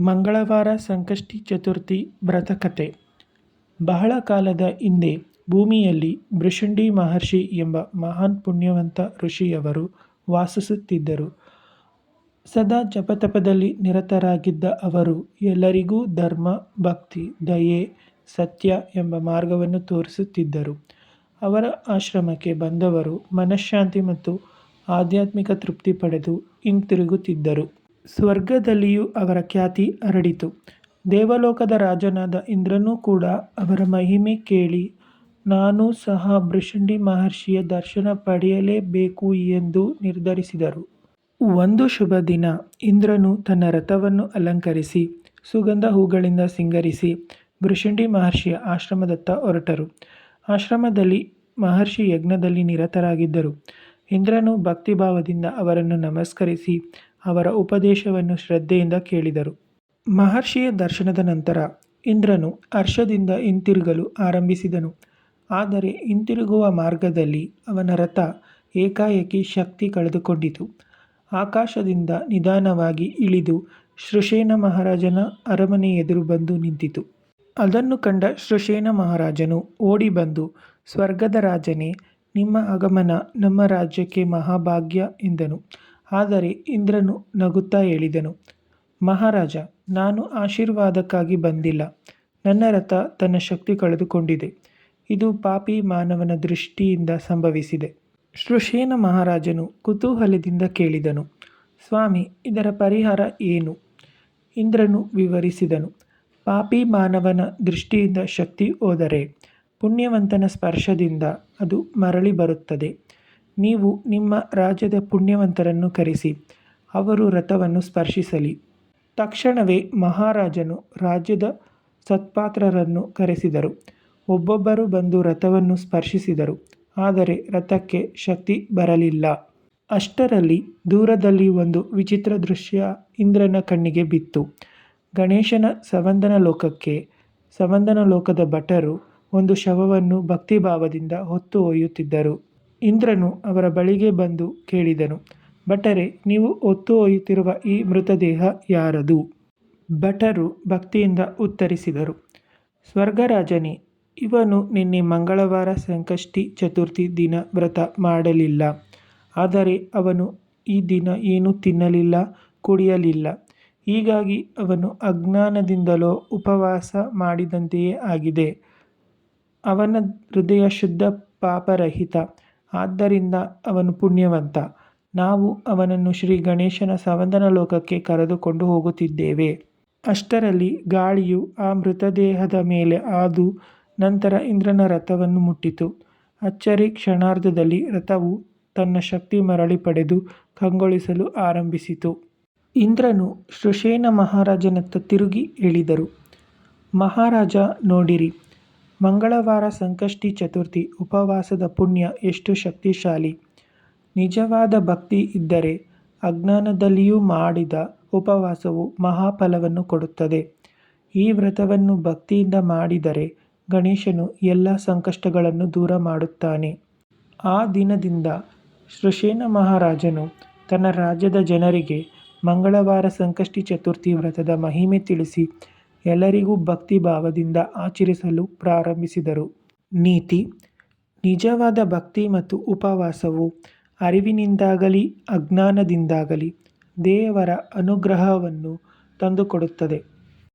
ಮಂಗಳವಾರ ಸಂಕಷ್ಟಿ ಚತುರ್ಥಿ ವ್ರತಕಥೆ ಬಹಳ ಕಾಲದ ಹಿಂದೆ ಭೂಮಿಯಲ್ಲಿ ಬೃಷುಂಡಿ ಮಹರ್ಷಿ ಎಂಬ ಮಹಾನ್ ಪುಣ್ಯವಂತ ಋಷಿಯವರು ವಾಸಿಸುತ್ತಿದ್ದರು. ಸದಾ ಜಪತಪದಲ್ಲಿ ನಿರತರಾಗಿದ್ದ ಅವರು, ಎಲ್ಲರಿಗೂ ಧರ್ಮ, ಭಕ್ತಿ, ದಯೆ, ಸತ್ಯ ಎಂಬ ಮಾರ್ಗವನ್ನು ತೋರಿಸುತ್ತಿದ್ದರು. ಅವರ ಆಶ್ರಮಕ್ಕೆ ಬಂದವರು ಮನಃಶಾಂತಿ ಮತ್ತು ಆಧ್ಯಾತ್ಮಿಕ ತೃಪ್ತಿ ಪಡೆದು ಹಿಂತಿರುಗುತ್ತಿದ್ದರು. ಸ್ವರ್ಗದಲ್ಲಿಯೂ ಅವರ ಖ್ಯಾತಿ ಹರಡಿತು. ದೇವಲೋಕದ ರಾಜನಾದ ಇಂದ್ರನೂ ಕೂಡ ಅವರ ಮಹಿಮೆ ಕೇಳಿ, ನಾನು ಸಹ ಭೃಷಂಡಿ ಮಹರ್ಷಿಯ ದರ್ಶನ ಪಡೆಯಲೇಬೇಕು ಎಂದು ನಿರ್ಧರಿಸಿದರು. ಒಂದು ಶುಭ ದಿನ, ಇಂದ್ರನು ತನ್ನ ರಥವನ್ನು ಅಲಂಕರಿಸಿ, ಸುಗಂಧ ಹೂಗಳಿಂದ ಸಿಂಗರಿಸಿ ಭೃಷಂಡಿ ಮಹರ್ಷಿಯ ಆಶ್ರಮದತ್ತ ಹೊರಟರು. ಆಶ್ರಮದಲ್ಲಿ ಮಹರ್ಷಿ ಯಜ್ಞದಲ್ಲಿ ನಿರತರಾಗಿದ್ದರು. ಇಂದ್ರನು ಭಕ್ತಿಭಾವದಿಂದ ಅವರನ್ನು ನಮಸ್ಕರಿಸಿ ಅವರ ಉಪದೇಶವನ್ನು ಶ್ರದ್ಧೆಯಿಂದ ಕೇಳಿದರು. ಮಹರ್ಷಿಯ ದರ್ಶನದ ನಂತರ ಇಂದ್ರನು ಹರ್ಷದಿಂದ ಹಿಂತಿರುಗಲು ಆರಂಭಿಸಿದನು. ಆದರೆ ಹಿಂತಿರುಗುವ ಮಾರ್ಗದಲ್ಲಿ ಅವನ ರಥ ಏಕಾಏಕಿ ಶಕ್ತಿ ಕಳೆದುಕೊಂಡಿತು. ಆಕಾಶದಿಂದ ನಿಧಾನವಾಗಿ ಇಳಿದು ಶೃಷೇನ ಮಹಾರಾಜನ ಅರಮನೆ ಎದುರು ಬಂದು ನಿಂತಿತು. ಅದನ್ನು ಕಂಡ ಶೃಷೇನ ಮಹಾರಾಜನು ಓಡಿ ಬಂದು, ಸ್ವರ್ಗದ ರಾಜನೇ, ನಿಮ್ಮ ಆಗಮನ ನಮ್ಮ ರಾಜ್ಯಕ್ಕೆ ಮಹಾಭಾಗ್ಯ ಎಂದನು. ಆದರೆ ಇಂದ್ರನು ನಗುತ್ತಾ ಹೇಳಿದನು, ಮಹಾರಾಜ, ನಾನು ಆಶೀರ್ವಾದಕ್ಕಾಗಿ ಬಂದಿಲ್ಲ. ನನ್ನ ರಥ ತನ್ನ ಶಕ್ತಿ ಕಳೆದುಕೊಂಡಿದೆ. ಇದು ಪಾಪಿ ಮಾನವನ ದೃಷ್ಟಿಯಿಂದ ಸಂಭವಿಸಿದೆ. ಶೃಷೇನ ಮಹಾರಾಜನು ಕುತೂಹಲದಿಂದ ಕೇಳಿದನು, ಸ್ವಾಮಿ, ಇದರ ಪರಿಹಾರ ಏನು? ಇಂದ್ರನು ವಿವರಿಸಿದನು, ಪಾಪಿ ಮಾನವನ ದೃಷ್ಟಿಯಿಂದ ಶಕ್ತಿ ಹೋದರೆ ಪುಣ್ಯವಂತನ ಸ್ಪರ್ಶದಿಂದ ಅದು ಮರಳಿ ಬರುತ್ತದೆ. ನೀವು ನಿಮ್ಮ ರಾಜ್ಯದ ಪುಣ್ಯವಂತರನ್ನು ಕರೆಸಿ, ಅವರು ರಥವನ್ನು ಸ್ಪರ್ಶಿಸಲಿ. ತಕ್ಷಣವೇ ಮಹಾರಾಜನು ರಾಜ್ಯದ ಸತ್ಪಾತ್ರರನ್ನು ಕರೆಸಿದರು. ಒಬ್ಬೊಬ್ಬರು ಬಂದು ರಥವನ್ನು ಸ್ಪರ್ಶಿಸಿದರು, ಆದರೆ ರಥಕ್ಕೆ ಶಕ್ತಿ ಬರಲಿಲ್ಲ. ಅಷ್ಟರಲ್ಲಿ ದೂರದಲ್ಲಿ ಒಂದು ವಿಚಿತ್ರ ದೃಶ್ಯ ಇಂದ್ರನ ಕಣ್ಣಿಗೆ ಬಿತ್ತು. ಗಣೇಶನ ಸವಂದನ ಲೋಕಕ್ಕೆ, ಸವಂದನ ಲೋಕದ ಭಟರು ಒಂದು ಶವವನ್ನು ಭಕ್ತಿಭಾವದಿಂದ ಹೊತ್ತು ಒಯ್ಯುತ್ತಿದ್ದರು. ಇಂದ್ರನು ಅವರ ಬಳಿಗೆ ಬಂದು ಕೇಳಿದನು, ಭಟರೆ, ನೀವು ಒತ್ತು ಒಯ್ಯುತ್ತಿರುವ ಈ ಮೃತದೇಹ ಯಾರದು? ಭಟರು ಭಕ್ತಿಯಿಂದ ಉತ್ತರಿಸಿದರು, ಸ್ವರ್ಗರಾಜನೇ, ಇವನು ನಿನ್ನೆ ಮಂಗಳವಾರ ಸಂಕಷ್ಟಿ ಚತುರ್ಥಿ ದಿನ ವ್ರತ ಮಾಡಲಿಲ್ಲ. ಆದರೆ ಅವನು ಈ ದಿನ ಏನೂ ತಿನ್ನಲಿಲ್ಲ, ಕುಡಿಯಲಿಲ್ಲ. ಹೀಗಾಗಿ ಅವನು ಅಜ್ಞಾನದಿಂದಲೋ ಉಪವಾಸ ಮಾಡಿದಂತೆಯೇ ಆಗಿದೆ. ಅವನ ಹೃದಯ ಶುದ್ಧ ಪಾಪರಹಿತ. ಆದ್ದರಿಂದ ಅವನು ಪುಣ್ಯವಂತ. ನಾವು ಅವನನ್ನು ಶ್ರೀ ಗಣೇಶನ ಸವಂದನ ಲೋಕಕ್ಕೆ ಕರೆದುಕೊಂಡು ಹೋಗುತ್ತಿದ್ದೇವೆ. ಅಷ್ಟರಲ್ಲಿ ಗಾಳಿಯು ಆ ಮೃತದೇಹದ ಮೇಲೆ ಆದು, ನಂತರ ಇಂದ್ರನ ರಥವನ್ನು ಮುಟ್ಟಿತು. ಅಚ್ಚರಿ ಕ್ಷಣಾರ್ಧದಲ್ಲಿ ರಥವು ತನ್ನ ಶಕ್ತಿ ಮರಳಿ ಪಡೆದು ಕಂಗೊಳಿಸಲು ಆರಂಭಿಸಿತು. ಇಂದ್ರನು ಶೃಷೇನ ಮಹಾರಾಜನತ್ತ ತಿರುಗಿ ಹೇಳಿದರು, ಮಹಾರಾಜ, ನೋಡಿರಿ ಮಂಗಳವಾರ ಸಂಕಷ್ಟಿ ಚತುರ್ಥಿ, ಉಪವಾಸದ ಪುಣ್ಯ ಎಷ್ಟು ಶಕ್ತಿಶಾಲಿ. ನಿಜವಾದ ಭಕ್ತಿ ಇದ್ದರೆ ಅಜ್ಞಾನದಲ್ಲಿಯೂ ಮಾಡಿದ ಉಪವಾಸವು ಮಹಾಫಲವನ್ನು ಕೊಡುತ್ತದೆ. ಈ ವ್ರತವನ್ನು ಭಕ್ತಿಯಿಂದ ಮಾಡಿದರೆ ಗಣೇಶನು ಎಲ್ಲ ಸಂಕಷ್ಟಗಳನ್ನು ದೂರ ಮಾಡುತ್ತಾನೆ. ಆ ದಿನದಿಂದ ಶೃಷೇನ ಮಹಾರಾಜನು ತನ್ನ ರಾಜ್ಯದ ಜನರಿಗೆ ಮಂಗಳವಾರ ಸಂಕಷ್ಟಿ ಚತುರ್ಥಿ ವ್ರತದ ಮಹಿಮೆ ತಿಳಿಸಿ ಎಲ್ಲರಿಗೂ ಭಕ್ತಿ ಭಾವದಿಂದ ಆಚರಿಸಲು ಪ್ರಾರಂಭಿಸಿದರು. ನೀತಿ, ನಿಜವಾದ ಭಕ್ತಿ ಮತ್ತು ಉಪವಾಸವು ಅರಿವಿನಿಂದಾಗಲಿ, ಅಜ್ಞಾನದಿಂದಾಗಲಿ ದೇವರ ಅನುಗ್ರಹವನ್ನು ತಂದುಕೊಡುತ್ತದೆ.